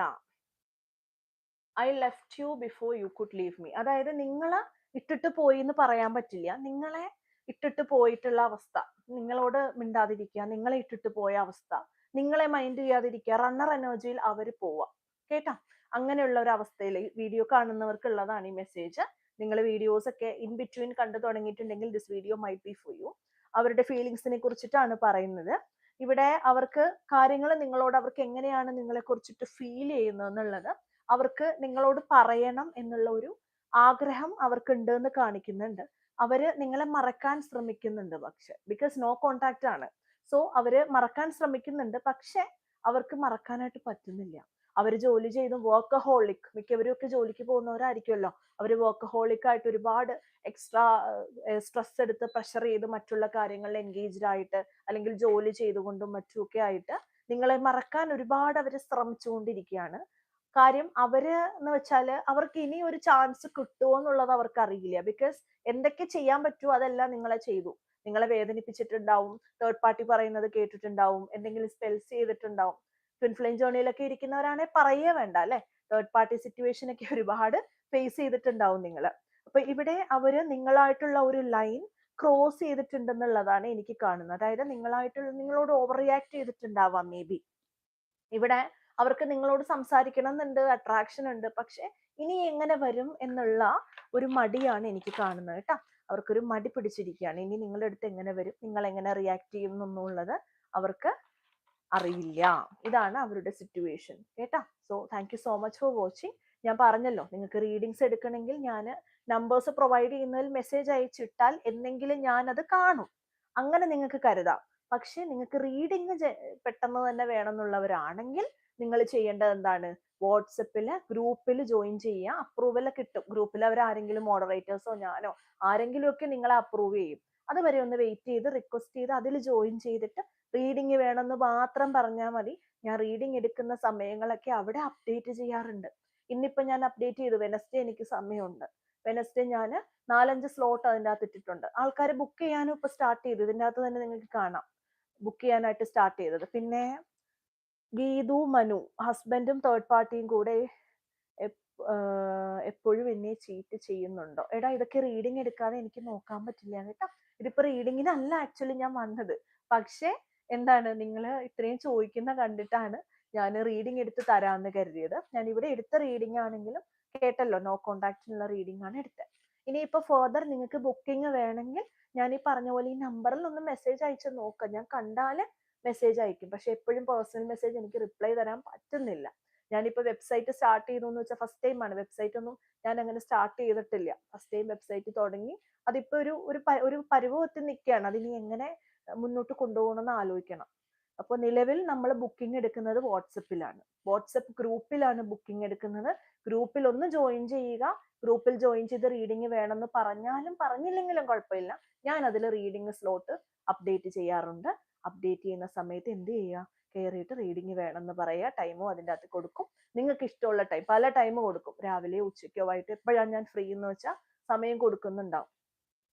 Speaker 1: I left you before you could leave me അതായത് നിങ്ങളെ ഇട്ടിട്ട് പോയി എന്ന് പറയാൻ പറ്റില്ല. നിങ്ങളെ ഇട്ടിട്ട് പോയിട്ടുള്ള അവസ്ഥ. നിങ്ങളോട് മിണ്ടാതിരിക്കുക. നിങ്ങളെ ഇട്ടിട്ട് പോയ അവസ്ഥ. നിങ്ങളെ മൈൻഡ് ചെയ്യാതിരിക്കുക. റണ്ണർ എനർജിയിൽ അവർ പോവാ കേട്ടാ? അങ്ങനെയുള്ള ഒരു അവസ്ഥയിൽ വീഡിയോ കാണുന്നവർക്കുള്ളതാണ് ഈ മെസ്സേജ് നിങ്ങൾ വീഡിയോസ് ഒക്കെ ഇൻ ബിറ്റ്വീൻ കണ്ടു തുടങ്ങിയിട്ടുണ്ടെങ്കിൽ this video might be for you അവരുടെ ഫീലിങ്സിനെ കുറിച്ചിട്ടാണ് പറയുന്നത്. ഇവിടെ അവർക്ക് കാര്യങ്ങൾ നിങ്ങളോട് അവർക്ക് എങ്ങനെയാണ് നിങ്ങളെ കുറിച്ചിട്ട് ഫീൽ ചെയ്യുന്നത് എന്നുള്ളത് അവർക്ക് നിങ്ങളോട് പറയണം എന്നുള്ള ഒരു ആഗ്രഹം അവർക്ക് ഉണ്ട് എന്ന് കാണിക്കുന്നുണ്ട്. അവർ നിങ്ങളെ മറക്കാൻ ശ്രമിക്കുന്നുണ്ട് പക്ഷെ ബിക്കോസ് നോ കോണ്ടാക്ട് ആണ്. സോ അവർ മറക്കാൻ ശ്രമിക്കുന്നുണ്ട് പക്ഷെ അവർക്ക് മറക്കാനായിട്ട് പറ്റുന്നില്ല. അവർ ജോലി ചെയ്തും വർക്കഹോളിക് മിക്കവരും ഒക്കെ ജോലിക്ക് പോകുന്നവരായിരിക്കുമല്ലോ. അവർ വർക്ക് ഹോളിക് ആയിട്ട് ഒരുപാട് എക്സ്ട്രാ സ്ട്രെസ് എടുത്ത് പ്രഷർ ചെയ്ത് മറ്റുള്ള കാര്യങ്ങളിൽ എൻഗേജ്ഡ് ആയിട്ട് അല്ലെങ്കിൽ ജോലി ചെയ്തുകൊണ്ടും മറ്റുമൊക്കെ ആയിട്ട് നിങ്ങളെ മറക്കാൻ ഒരുപാട് അവർ ശ്രമിച്ചുകൊണ്ടിരിക്കുകയാണ്. കാര്യം അവർ എന്ന് വെച്ചാൽ അവർക്ക് ഇനി ഒരു ചാൻസ് കിട്ടുമോ എന്നുള്ളത് അവർക്ക് അറിയില്ല. ബിക്കോസ് എന്തൊക്കെ ചെയ്യാൻ പറ്റുമോ അതെല്ലാം നിങ്ങളെ ചെയ്തു. നിങ്ങളെ വേദനിപ്പിച്ചിട്ടുണ്ടാവും. തേർഡ് പാർട്ടി പറയുന്നത് കേട്ടിട്ടുണ്ടാവും. എന്തെങ്കിലും സ്പെൽസ് ചെയ്തിട്ടുണ്ടാവും. ട്വിൻ ഫ്ലെയിം ജേണിയിലൊക്കെ ഇരിക്കുന്നവരാണെ പറയേ വേണ്ട അല്ലെ? തേർഡ് പാർട്ടി സിറ്റുവേഷൻ ഒക്കെ ഒരുപാട് ഫേസ് ചെയ്തിട്ടുണ്ടാവും നിങ്ങൾ അപ്പൊ ഇവിടെ അവർ നിങ്ങളായിട്ടുള്ള ഒരു ലൈൻ ക്രോസ് ചെയ്തിട്ടുണ്ടെന്നുള്ളതാണ് എനിക്ക് കാണുന്നത്. അതായത് നിങ്ങളായിട്ടുള്ള നിങ്ങളോട് ഓവർ റിയാക്ട് ചെയ്തിട്ടുണ്ടാവാം മേ ബി ഇവിടെ അവർക്ക് നിങ്ങളോട് സംസാരിക്കണം എന്നുണ്ട് അട്രാക്ഷൻ ഉണ്ട്. പക്ഷെ ഇനി എങ്ങനെ വരും എന്നുള്ള ഒരു മടിയാണ് എനിക്ക് കാണുന്നത് കേട്ടോ. അവർക്കൊരു മടി പിടിച്ചിരിക്കുകയാണ്. ഇനി നിങ്ങളുടെ അടുത്ത് എങ്ങനെ വരും? നിങ്ങൾ എങ്ങനെ റിയാക്ട് ചെയ്യും എന്നുള്ളത് അവർക്ക് അറിയില്ല. ഇതാണ് അവരുടെ സിറ്റുവേഷൻ കേട്ടാ? So thank you so much for watching ഞാൻ പറഞ്ഞല്ലോ നിങ്ങൾക്ക് റീഡിങ്സ് എടുക്കണമെങ്കിൽ ഞാൻ നമ്പേഴ്സ് പ്രൊവൈഡ് ചെയ്യുന്നതിൽ മെസ്സേജ് അയച്ചിട്ടാൽ എന്തെങ്കിലും ഞാൻ അത് കാണും. അങ്ങനെ നിങ്ങൾക്ക് കരുതാം. പക്ഷെ നിങ്ങൾക്ക് റീഡിങ് പെട്ടെന്ന് തന്നെ വേണമെന്നുള്ളവരാണെങ്കിൽ നിങ്ങൾ ചെയ്യേണ്ടത് എന്താണ്? വാട്സപ്പിൽ ഗ്രൂപ്പിൽ ജോയിൻ ചെയ്യുക. അപ്രൂവൽ കിട്ടും. ഗ്രൂപ്പിൽ അവർ ആരെങ്കിലും മോഡറേറ്റേഴ്സോ ഞാനോ ആരെങ്കിലും ഒക്കെ നിങ്ങളെ അപ്രൂവ് ചെയ്യും. അതുവരെ ഒന്ന് വെയിറ്റ് ചെയ്ത് റിക്വസ്റ്റ് ചെയ്ത് അതിൽ ജോയിൻ ചെയ്തിട്ട് റീഡിങ് വേണമെന്ന് മാത്രം പറഞ്ഞാൽ മതി. ഞാൻ റീഡിങ് എടുക്കുന്ന സമയങ്ങളൊക്കെ അവിടെ അപ്ഡേറ്റ് ചെയ്യാറുണ്ട്. ഇന്നിപ്പോ ഞാൻ അപ്ഡേറ്റ് ചെയ്തു. വെനസ്ഡേ എനിക്ക് സമയമുണ്ട്. വെനസ്ഡേ ഞാൻ നാലഞ്ച് സ്ലോട്ട് അതിന്റെ അകത്ത് ഇട്ടിട്ടുണ്ട് ആൾക്കാർ ബുക്ക് ചെയ്യാനും ഇപ്പൊ സ്റ്റാർട്ട് ചെയ്തു. ഇതിന്റെ അകത്ത് തന്നെ നിങ്ങൾക്ക് കാണാം. ബുക്ക് ചെയ്യാനായിട്ട് സ്റ്റാർട്ട് ചെയ്തത്. പിന്നെ ഗീതു മനു ഹസ്ബൻഡും തേർഡ് പാർട്ടിയും കൂടെ എപ്പോഴും എന്നെ ചീറ്റ് ചെയ്യുന്നുണ്ടോ? എടാ ഇതൊക്കെ റീഡിങ് എടുക്കാതെ എനിക്ക് നോക്കാൻ പറ്റില്ല കേട്ടോ. ഇതിപ്പോ റീഡിങ്ങിനല്ല ആക്ച്വലി ഞാൻ വന്നത്. പക്ഷേ എന്താണ് നിങ്ങൾ ഇത്രയും ചോദിക്കുന്ന കണ്ടിട്ടാണ് ഞാൻ റീഡിംഗ് എടുത്ത് തരാമെന്ന് കരുതിയത്. ഞാൻ ഇവിടെ എടുത്ത റീഡിംഗ് ആണെങ്കിലും കേട്ടല്ലോ നോ കോണ്ടാക്റ്റിനുള്ള റീഡിംഗ് ആണ് എടുത്തത് ഇനിയിപ്പോ ഫർദർ നിങ്ങൾക്ക് ബുക്കിംഗ് വേണമെങ്കിൽ ഞാൻ ഈ പറഞ്ഞ പോലെ ഈ നമ്പറിൽ ഒന്ന് മെസ്സേജ് അയച്ച് നോക്കാം. ഞാൻ കണ്ടാൽ മെസ്സേജ് അയക്കും. പക്ഷെ എപ്പോഴും പേഴ്സണൽ മെസ്സേജ് എനിക്ക് റിപ്ലൈ തരാൻ പറ്റുന്നില്ല. ഞാനിപ്പോൾ വെബ്സൈറ്റ് സ്റ്റാർട്ട് ചെയ്തു എന്ന് വെച്ചാൽ ഫസ്റ്റ് ടൈമാണ് വെബ്സൈറ്റ് ഒന്നും ഞാൻ അങ്ങനെ സ്റ്റാർട്ട് ചെയ്തിട്ടില്ല. ഫസ്റ്റ് ടൈം വെബ്സൈറ്റ് തുടങ്ങി. അതിപ്പോൾ ഒരു ഒരു ഒരു പരുവത്തിൽ നിൽക്കുകയാണ് അതിനി എങ്ങനെ മുന്നോട്ട് കൊണ്ടുപോകണം എന്ന് ആലോചിക്കണം. അപ്പോൾ നിലവിൽ നമ്മൾ ബുക്കിംഗ് എടുക്കുന്നത് വാട്സപ്പിലാണ് വാട്സപ്പ് ഗ്രൂപ്പിലാണ് ബുക്കിംഗ് എടുക്കുന്നത്. ഗ്രൂപ്പിൽ ഒന്ന് ജോയിൻ ചെയ്യുക. ഗ്രൂപ്പിൽ ജോയിൻ ചെയ്ത് റീഡിങ് വേണമെന്ന് പറഞ്ഞാലും പറഞ്ഞില്ലെങ്കിലും കുഴപ്പമില്ല. ഞാൻ അതിൽ റീഡിങ് സ്ലോട്ട് അപ്ഡേറ്റ് ചെയ്യാറുണ്ട്. അപ്ഡേറ്റ് ചെയ്യുന്ന സമയത്ത് എന്ത് ചെയ്യുക? കയറിയിട്ട് റീഡിങ് വേണമെന്ന് പറയുക. ടൈമും അതിന്റെ അകത്ത് കൊടുക്കും. നിങ്ങൾക്ക് ഇഷ്ടമുള്ള ടൈം പല ടൈം കൊടുക്കും. രാവിലെ ഉച്ചയ്ക്കോ വൈകിട്ട് എപ്പോഴാണ് ഞാൻ ഫ്രീ എന്ന് വെച്ചാൽ സമയം കൊടുക്കുന്നുണ്ടാവും.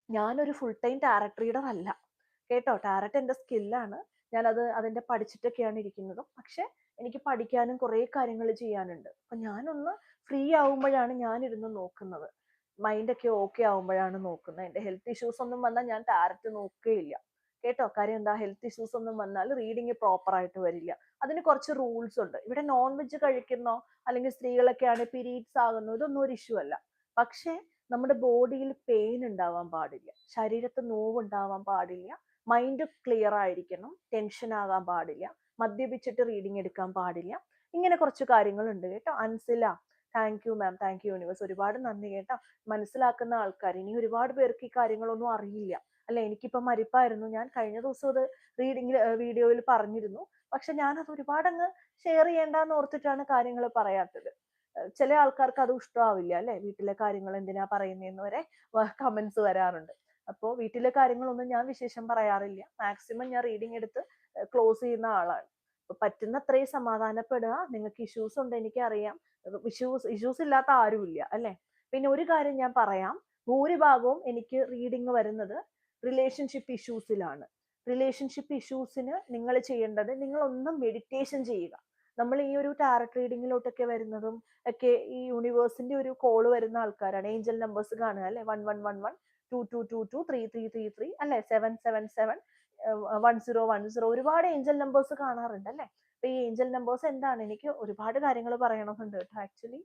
Speaker 1: ഞാനൊരു ഫുൾ ടൈം ടാരറ്റ് റീഡർ അല്ല. കേട്ടോ? ടാരറ്റ് എന്റെ സ്കില്ലാണ് ഞാനത് അതിന്റെ പഠിച്ചിട്ടൊക്കെയാണ് ഇരിക്കുന്നതും. പക്ഷെ എനിക്ക് പഠിക്കാനും കുറേ കാര്യങ്ങൾ ചെയ്യാനുണ്ട്. അപ്പം ഞാനൊന്ന് ഫ്രീ ആവുമ്പോഴാണ് ഞാനിരുന്ന് നോക്കുന്നത്. മൈൻഡൊക്കെ ഓക്കെ ആവുമ്പോഴാണ് നോക്കുന്നത്. എന്റെ ഹെൽത്ത് ഇഷ്യൂസ് ഒന്നും വന്നാൽ ഞാൻ ടാരറ്റ് നോക്കുകയില്ല. കേട്ടോ കാര്യം എന്താ ഹെൽത്ത് ഇഷ്യൂസ് ഒന്നും വന്നാൽ റീഡിങ് പ്രോപ്പർ ആയിട്ട് വരില്ല. അതിന് കുറച്ച് റൂൾസ് ഉണ്ട്. ഇവിടെ നോൺ വെജ് കഴിക്കുന്നോ അല്ലെങ്കിൽ സ്ത്രീകളൊക്കെ സ്ത്രീകളൊക്കെയാണ് പിരീഡ്സ് ആകുന്നോ ഇതൊന്നും ഒരു ഇഷ്യൂ അല്ല. പക്ഷേ നമ്മുടെ ബോഡിയിൽ പെയിൻ ഉണ്ടാവാൻ പാടില്ല. ശരീരത്ത് നോവ് ഉണ്ടാവാൻ പാടില്ല. മൈൻഡ് ക്ലിയർ ആയിരിക്കണം. ടെൻഷൻ ആകാൻ പാടില്ല. മദ്യപിച്ചിട്ട് റീഡിങ് എടുക്കാൻ പാടില്ല. ഇങ്ങനെ കുറച്ച് കാര്യങ്ങളുണ്ട് കേട്ടോ. Ansila thank you ma'am thank you universe ഒരുപാട് നന്ദി കേട്ടോ. മനസ്സിലാക്കുന്ന ആൾക്കാർ ഇനി ഒരുപാട് പേർക്ക് ഈ കാര്യങ്ങളൊന്നും അറിയില്ല. അല്ല എനിക്കിപ്പോ മരിപ്പായിരുന്നു. ഞാൻ കഴിഞ്ഞ ദിവസം അത് റീഡിംഗ് വീഡിയോയിൽ പറഞ്ഞിരുന്നു. പക്ഷെ ഞാൻ ഒരുപാട് അങ്ങ് ഷെയർ ചെയ്യേണ്ടെന്ന് ഓർത്തിട്ടാണ് കാര്യങ്ങൾ പറയാത്തത്. ചില ആൾക്കാർക്ക് അത് ഇഷ്ടമാവില്ല അല്ലെ? വീട്ടിലെ കാര്യങ്ങൾ എന്തിനാ പറയുന്നതെന്ന് വരെ കമന്റ്സ് വരാറുണ്ട്. അപ്പോൾ വീട്ടിലെ കാര്യങ്ങളൊന്നും ഞാൻ വിശേഷം പറയാറില്ല. മാക്സിമം ഞാൻ റീഡിംഗ് എടുത്ത് ക്ലോസ് ചെയ്യുന്ന ആളാണ്. അപ്പൊ പറ്റുന്ന അത്രയും സമാധാനപ്പെടുക നിങ്ങൾക്ക് ഇഷ്യൂസ് ഉണ്ട് എനിക്കറിയാം. ഇഷ്യൂസ് ഇഷ്യൂസ് ഇല്ലാത്ത ആരുമില്ല അല്ലെ? പിന്നെ ഒരു കാര്യം ഞാൻ പറയാം. ഭൂരിഭാഗവും എനിക്ക് റീഡിങ് വരുന്നത് റിലേഷൻഷിപ്പ് ഇഷ്യൂസിലാണ് റിലേഷൻഷിപ്പ് ഇഷ്യൂസിന് നിങ്ങൾ ചെയ്യേണ്ടത് നിങ്ങൾ ഒന്ന് മെഡിറ്റേഷൻ ചെയ്യുക. നമ്മൾ ഈ ഒരു ടാരറ്റ് റീഡിങ്ങിലോട്ടൊക്കെ വരുന്നതും ഒക്കെ ഈ യൂണിവേഴ്സിന്റെ ഒരു കോൾ വരുന്ന ആൾക്കാരാണ്. ഏഞ്ചൽ നമ്പേഴ്സ് കാണുക അല്ലെ? One one one one two two two two three three three three അല്ലെ? Seven seven seven one zero one zero ഒരുപാട് ഏഞ്ചൽ നമ്പേഴ്സ് കാണാറുണ്ട് അല്ലെ? അപ്പൊ ഈ ഏഞ്ചൽ നമ്പേഴ്സ് എന്താണ്? എനിക്ക് ഒരുപാട് കാര്യങ്ങൾ പറയണമെന്നുണ്ട് കേട്ടോ. ആക്ച്വലി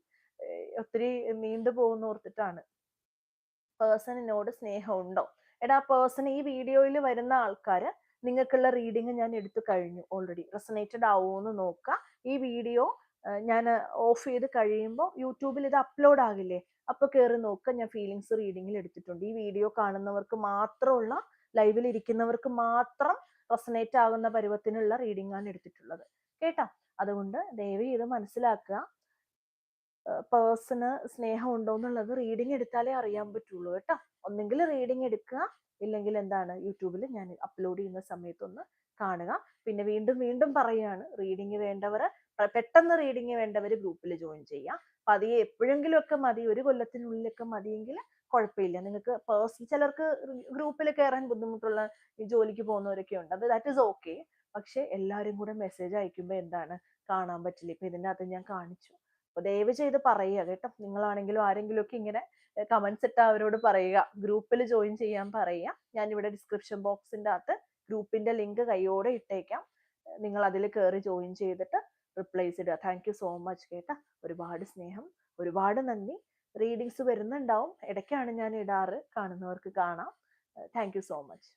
Speaker 1: ഒത്തിരി നീണ്ടു പോകുന്ന ഓർത്തിട്ടാണ് പേഴ്സണിനോട് സ്നേഹമുണ്ടോ എടാ പേഴ്സൺ ഈ വീഡിയോയിൽ വരുന്ന ആൾക്കാര് നിങ്ങൾക്കുള്ള റീഡിങ് ഞാൻ എടുത്തു കഴിഞ്ഞു ഓൾറെഡി റെസനേറ്റഡ് ആവുമെന്ന് നോക്കുക ഈ വീഡിയോ ഞാൻ ഓഫ് ചെയ്ത് കഴിയുമ്പോൾ യൂട്യൂബിൽ ഇത് അപ്ലോഡ് ആകില്ലേ? അപ്പൊ കയറി നോക്കുക ഞാൻ ഫീലിങ്സ് റീഡിങ്ങിൽ എടുത്തിട്ടുണ്ട്. ഈ വീഡിയോ കാണുന്നവർക്ക് മാത്രമുള്ള ലൈവിൽ ഇരിക്കുന്നവർക്ക് മാത്രം റെസനേറ്റ് ആകുന്ന പരുവത്തിനുള്ള റീഡിംഗ് ആണ് എടുത്തിട്ടുള്ളത്. കേട്ടോ? അതുകൊണ്ട് ദയവ് ഇത് മനസ്സിലാക്കുക. പേഴ്സണ് സ്നേഹം ഉണ്ടോ എന്നുള്ളത് റീഡിംഗ് എടുത്താലേ അറിയാൻ പറ്റുള്ളൂ കേട്ടോ. ഒന്നെങ്കിൽ റീഡിംഗ് എടുക്കുക. ഇല്ലെങ്കിൽ എന്താണ് യൂട്യൂബിൽ ഞാൻ അപ്ലോഡ് ചെയ്യുന്ന സമയത്തൊന്ന് കാണുക. പിന്നെ വീണ്ടും വീണ്ടും പറയുകയാണ് റീഡിംഗ് വേണ്ടവർ പെട്ടെന്ന് റീഡിംഗ് വേണ്ടവർ ഗ്രൂപ്പിൽ ജോയിൻ ചെയ്യുക. പതിയെ എപ്പോഴെങ്കിലും ഒക്കെ മതി ഒരു കൊല്ലത്തിനുള്ളിലൊക്കെ മതിയെങ്കിൽ കുഴപ്പമില്ല. നിങ്ങൾക്ക് പേഴ്സൺ ചിലർക്ക് ഗ്രൂപ്പിൽ കയറാൻ ബുദ്ധിമുട്ടുള്ള ജോലിക്ക് പോകുന്നവരൊക്കെ ഉണ്ട്. അത് ദാറ്റ് ഇസ് ഓക്കെ പക്ഷെ എല്ലാവരും കൂടെ മെസ്സേജ് അയക്കുമ്പോൾ എന്താണ് കാണാൻ പറ്റില്ല. ഇപ്പൊ ഇതിന്റെ അകത്ത് ഞാൻ കാണിച്ചു. അപ്പൊ ദയവ് ചെയ്ത് പറയുക കേട്ടോ. നിങ്ങളാണെങ്കിലും ആരെങ്കിലും ഒക്കെ ഇങ്ങനെ കമന്റ്സ് ഇട്ട് അവരോട് പറയുക. ഗ്രൂപ്പിൽ ജോയിൻ ചെയ്യാൻ പറയുക. ഞാൻ ഇവിടെ ഡിസ്ക്രിപ്ഷൻ ബോക്സിന്റെ അകത്ത് ഗ്രൂപ്പിന്റെ ലിങ്ക് കൈയോടെ ഇട്ടേക്കാം. നിങ്ങൾ അതിൽ കയറി ജോയിൻ ചെയ്തിട്ട് റിപ്ലൈസ് ഇടുക. താങ്ക് യു സോ മച്ച് കേട്ടോ. ഒരുപാട് സ്നേഹം ഒരുപാട് നന്ദി. റീഡിങ്സ് വരുന്നുണ്ടാവും. ഇടയ്ക്കാണ് ഞാൻ ഇടാറ്. കാണുന്നവർക്ക് കാണാം. Thank you so much